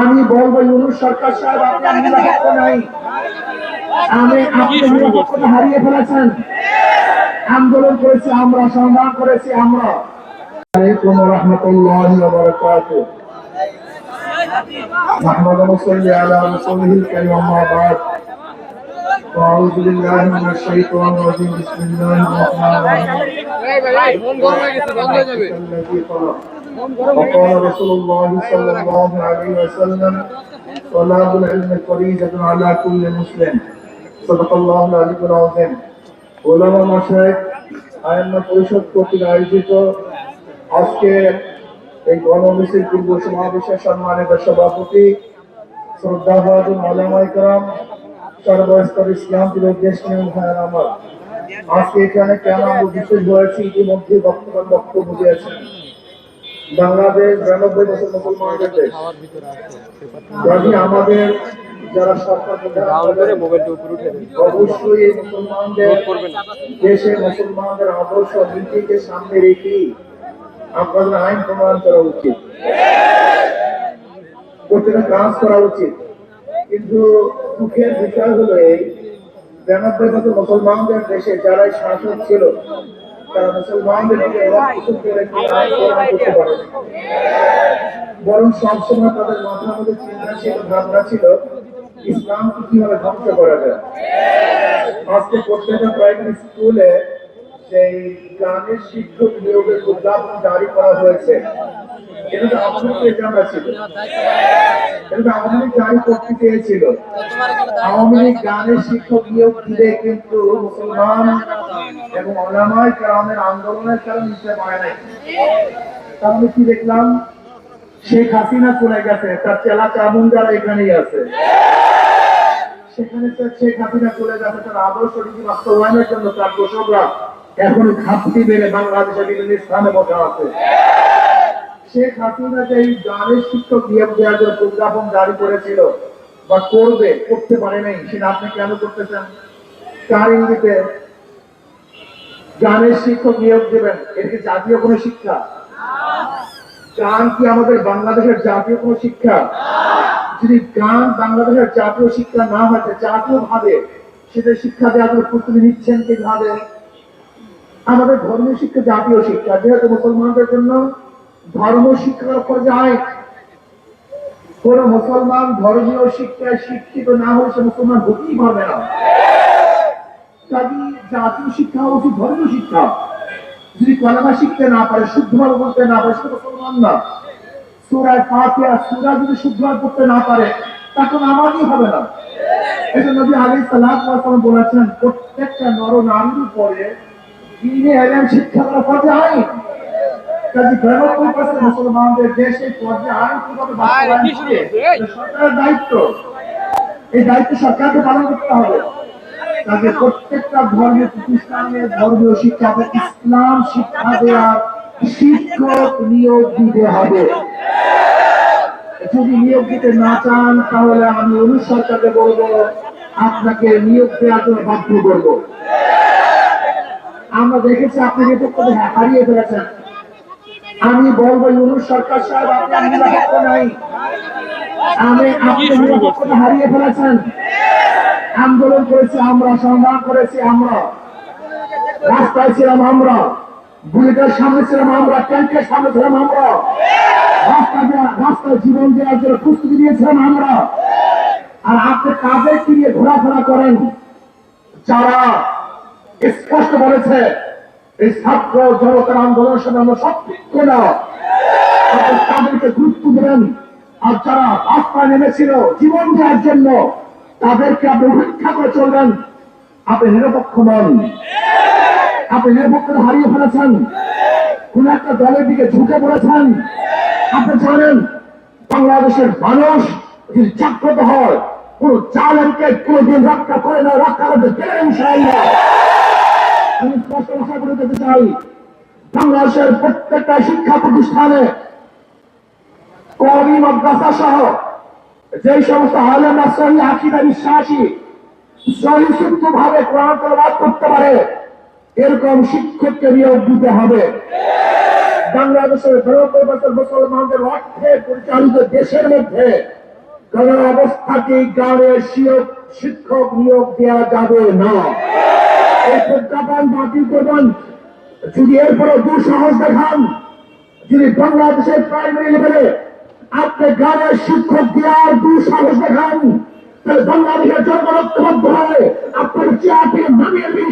আমি বলবো ইউনুস সরকার সাহেব আপনার নিরাপত্তা নাই আমি আপনি নিরাপত্তা হারিয়ে ফেলেছেন আন্দোলন করেছি আমরা সংগ্রাম করেছি আমরা আলাইকুম রহমতুল্লাহ বারাকাতুহ محمد صل على رسوله الكريم أما بعد أعوذ بالله من الشيطان الرجيم بسم الله الرحمن الرحيم الذي خلق وقال رسول الله صلى الله عليه وسلم طلاب العلم فريضة على كل مسلم صدق الله العلي العظيم ওলামা মাসায় আইন পরিষদ কর্তৃক আয়োজিত আজকে এই গণমিছিল পূর্ব সমাবেশের সম্মানিত সভাপতি শ্রদ্ধাভাজন আলামাই কালাম সর্বস্তর ইসলাম দেশ নিয়ম ভাইয়ের আমার আজকে এখানে কেন আমরা বিশেষ হয়েছি ইতিমধ্যে বক্তব্য বক্তব্য দিয়েছেন বাংলাদেশ বিরানব্বই বছর মুসলমানদের দেশ আমাদের যারা সরকার অবশ্যই এই মুসলমানদের দেশে মুসলমানদের আদর্শ নীতিকে সামনে রেখে আপনাদের আইন প্রমাণ করা উচিত। প্রত্যেকটা কাজ করা উচিত। কিন্তু দুঃখের বিষয় হলো এই বিরানব্বই বছর মুসলমানদের দেশে যারা শাসক ছিল তারা মুসলমানদের দিকে রক্ত রেখে আইন প্রমাণ করতে বরং সবসময় তাদের মাথার মধ্যে চিন্তা ছিল ভাবনা ছিল ইসলামকে কীভাবে ধ্বংস করা যায়। আজকে প্রত্যেকটা প্রাইমারি স্কুলে সেই গ্রামের শিক্ষক নিয়োগের উদ্যাপন জারি করা হয়েছে। কি দেখলাম? শেখ হাসিনা চলে গেছে, তার চেলা চামুন যারা এখানেই আছে। সেখানে শেখ হাসিনা চলে গেছে, তার আদর্শ নীতি বাস্তবায়নের জন্য তার দোষকরা এখন ঘাপটি বেড়ে বাংলাদেশের বিভিন্ন স্থানে বসা আছে। শেখ হাসিনা যে গানের শিক্ষক নিয়োগ দেওয়ার জন্য প্রজ্ঞাপন জারি করেছিল বা করবে, করতে পারে নাই, সেটা আপনি কেন করতেছেন? কার ইঙ্গিতে? গানের শিক্ষক নিয়োগ দেবেন কি জাতীয় কোনো শিক্ষা? গান কি আমাদের বাংলাদেশের জাতীয় কোনো শিক্ষা? যদি গান বাংলাদেশের জাতীয় শিক্ষা না হয় জাতীয় ভাবে সেটা শিক্ষা দেওয়ার জন্য প্রস্তুতি নিচ্ছেন কীভাবে? আমাদের ধর্মীয় শিক্ষা জাতীয় শিক্ষা, যেহেতু মুসলমানদের জন্য ধর্ম শিক্ষার উপর যায় কোন মুসলমান ধর্মীয় শিক্ষায় শিক্ষিত না হলে সে মুসলমান হতেই পারবে না। কাজে জাতীয় শিক্ষা হওয়া উচিত ধর্মীয় শিক্ষা। যদি কলেমা শিখতে না পারে, শুদ্ধভাবে বলতে না পারে, সে মুসলমান না। সুরায় ফাতিহা, সুরা যদি শুদ্ধভাবে পড়তে না পারে তখন আমারই হবে না। এই জন্য নবী আলাইহিস সালাম বলেছেন, প্রত্যেকটা নর নারীর উপরে দিনে এলেম শিক্ষা করা আইন কাজে বিরানব্বই পার্সেন্ট মুসলমানদের দেশে ফরজ আইন কীভাবে বাস্তবায়ন সরকারের দায়িত্ব। এই দায়িত্ব সরকারকে পালন করতে হবে। কাজে প্রত্যেকটা ধর্মীয় প্রতিষ্ঠানে ধর্মীয় শিক্ষাকে ইসলাম শিক্ষা দেওয়ার শিক্ষক নিয়োগ দিতে হবে। যদি নিয়োগ দিতে না চান তাহলে আমি অনুষ সরকারকে বলব আপনাকে নিয়োগ দেওয়ার জন্য বাধ্য করব। আমরা দেখেছি আপনি নিরাপত্তা হারিয়ে ফেলেছেন। আমি বলব ইউনুস সরকার সাহেব আপনার নিরাপত্তা নাই। আমি আপনি নিরাপত্তা হারিয়ে ফেলেছেন। আন্দোলন করেছি আমরা সংগ্রাম করেছি আমরা। রাস্তায় ছিলাম আমরা বুলেটের সামনে ছিলাম আমরা ট্যাঙ্কের সামনে ছিলাম আমরা। রাস্তা দেওয়া- রাস্তায় জীবন দেওয়ার জন্য প্রস্তুতি নিয়েছিলাম আমরা। আর আপনি কাজে কি নিয়ে ঘোরাফেরা করেন? যারা স্পষ্ট বলেছে এই ছাত্র জনতার আন্দোলনের সময় আমরা সম্পৃক্ত না তাদেরকে গুরুত্ব দেবেন। আর যারা রাস্তায় নেমেছিল জীবন দেওয়ার জন্য, তাদেরকে আপনি উপেক্ষা করে চলবেন। আপনি নিরপেক্ষ নন। আপনি নিরপেক্ষতা হারিয়ে ফেলেছেন। কোন একটা দলের দিকে ঝুঁকে পড়েছেন। আপনি জানেন, বাংলাদেশের মানুষ যদি জাগ্রত হয়, কোন জালেমকে কোনদিন রক্ষা করে না, রক্ষা করতে পেরে ইনশাআল্লাহ আমি স্পষ্ট যেতে চাই। বাংলাদেশের প্রত্যেকটা শিক্ষা প্রতিষ্ঠানে কওমি মাদ্রাসা সহ যে সমস্ত আলেমরা সহি আকিদা বিশ্বাসী সহিষ্ণু ভাবে তেলাওয়াত করতে পারে, এরকম শিক্ষককে নিয়োগ দিতে হবে। বাংলাদেশের বিরানব্বই বছর মুসলমানদের অর্থে পরিচালিত দেশের মধ্যে কোন অবস্থাতে গ্রামের শিক্ষক নিয়োগ দেওয়া যাবে না? এই প্রজ্ঞাপন বাতিল করবেন। যদি এরপরে দুঃসাহস দেখান, যদি বাংলাদেশের প্রাইমারি লেভেলে আপনি গ্রামের শিক্ষক দেওয়ার দুঃসাহস দেখান, তাহলে বাংলাদেশের জন্য রক্তবদ্ধ হয়ে আপনার চেয়ারটি নামিয়ে দিন